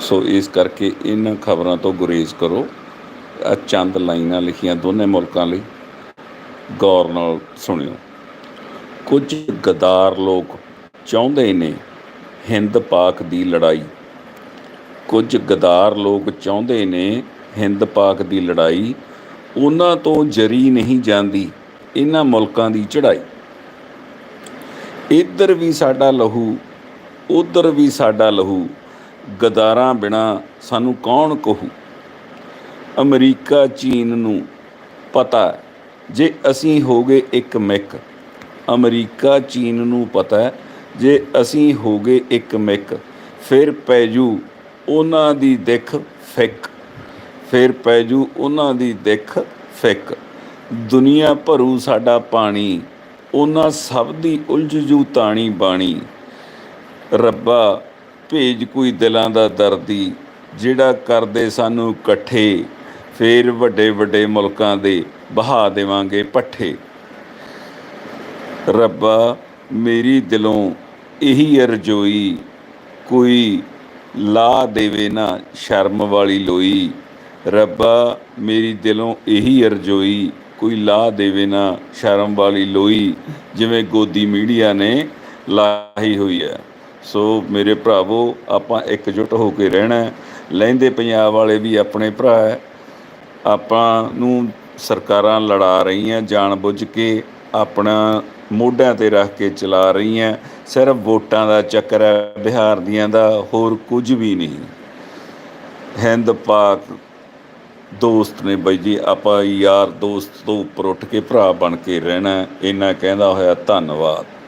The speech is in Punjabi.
ਸੋ ਇਸ ਕਰਕੇ ਇਹਨਾਂ ਖਬਰਾਂ ਤੋਂ ਗੁਰੇਜ਼ ਕਰੋ। ਆ ਚੰਦ ਲਾਈਨਾਂ ਲਿਖੀਆਂ ਦੋਨੇ ਮੁਲਕਾਂ ਲਈ। ਗੌਰ ਨਾਲ ਸੁਣਿਓ। ਕੁਝ ਗਦਾਰ ਲੋਕ ਚਾਹੁੰਦੇ ਨੇ ਹਿੰਦ ਪਾਕ ਦੀ ਲੜਾਈ। ਕੁਝ ਗਦਾਰ ਲੋਕ ਚਾਹੁੰਦੇ ਨੇ ਹਿੰਦ ਪਾਕ ਦੀ ਲੜਾਈ। ਉਹਨਾਂ ਤੋਂ ਜਰੀ ਨਹੀਂ ਜਾਂਦੀ ਇਹਨਾਂ ਮੁਲਕਾਂ ਦੀ ਚੜ੍ਹਾਈ। ਇੱਧਰ ਵੀ ਸਾਡਾ ਲਹੂ, ਉਧਰ ਵੀ ਸਾਡਾ ਲਹੂ ਗਦਾਰਾਂ ਬਿਨਾ ਸਾਨੂੰ ਕੌਣ ਕਹੂ? ਅਮਰੀਕਾ, ਚੀਨ ਨੂੰ ਪਤਾ ਜੇ ਅਸੀਂ ਹੋ ਗਏ ਇੱਕ ਮਿੱਕ, ਅਮਰੀਕਾ, ਚੀਨ ਨੂੰ ਪਤਾ ਜੇ ਅਸੀਂ ਹੋ ਗਏ ਇੱਕ ਮਿੱਕ, ਫਿਰ ਪੈਜੂ ਉਹਨਾਂ ਦੀ ਦਿੱਖ ਫਿੱਕ। ਫਿਰ ਪੈਜੂ ਉਹਨਾਂ ਦੀ ਦਿੱਖ ਫਿੱਕ। ਦੁਨੀਆ ਭਰੂ ਸਾਡਾ ਪਾਣੀ, ਉਹਨਾਂ ਸਭ ਦੀ ਉਲਝ ਜੂ ਤਾਣੀ ਬਾਣੀ। ਰੱਬਾ ਭੇਜ ਕੋਈ ਦਿਲਾਂ ਦਾ ਦਰਦੀ, ਜਿਹੜਾ ਕਰਦੇ ਸਾਨੂੰ ਇਕੱਠੇ, ਫੇਰ ਵੱਡੇ ਵੱਡੇ ਮੁਲਕਾਂ ਦੇ ਬਹਾ ਦੇਵਾਂਗੇ ਪੱਠੇ। ਰੱਬਾ, ਮੇਰੀ ਦਿਲੋਂ ਇਹੀ ਅਰਜ਼ੋਈ, ਕੋਈ ਲਾ ਦੇਵੇ ਨਾ ਸ਼ਰਮ ਵਾਲੀ ਲੋਈ। ਰੱਬਾ, ਮੇਰੀ ਦਿਲੋਂ ਇਹੀ ਅਰਜ਼ੋਈ, ਕੋਈ ਲਾ ਦੇਵੇ ਨਾ ਸ਼ਰਮ ਵਾਲੀ ਲੋਈ, ਜਿਵੇਂ ਗੋਦੀ ਮੀਡੀਆ ਨੇ ਲਾਹੀ ਹੋਈ ਹੈ। ਸੋ ਮੇਰੇ ਭਰਾਵੋ, ਆਪਾਂ ਇਕਜੁੱਟ ਹੋ ਕੇ ਰਹਿਣਾ ਲਹਿੰਦੇ ਪੰਜਾਬ ਵਾਲੇ ਵੀ ਆਪਣੇ ਭਰਾ ਹੈ। ਆਪਾਂ ਨੂੰ ਸਰਕਾਰਾਂ ਲੜਾ ਰਹੀਆਂ, ਜਾਣਬੁੱਝ ਕੇ ਆਪਣਾ ਮੋਢਿਆਂ ਤੇ ਰੱਖ ਕੇ ਚਲਾ ਰਹੀਆਂ। ਸਿਰਫ ਵੋਟਾਂ ਦਾ ਚੱਕਰ ਹੈ, ਬਿਹਾਰ ਦੀਆਂ ਦਾ, ਹੋਰ ਕੁਝ ਵੀ ਨਹੀਂ। ਹਿੰਦ, ਪਾਕ ਦੋਸਤ ਨੇ ਬਾਈ ਜੀ, ਆਪਾਂ ਯਾਰ ਦੋਸਤ ਤੋਂ ਉੱਪਰ ਉੱਠ ਕੇ ਭਰਾ ਬਣ ਕੇ ਰਹਿਣਾ ਇੰਨਾ ਕਹਿੰਦਾ ਹੋਇਆ, ਧੰਨਵਾਦ।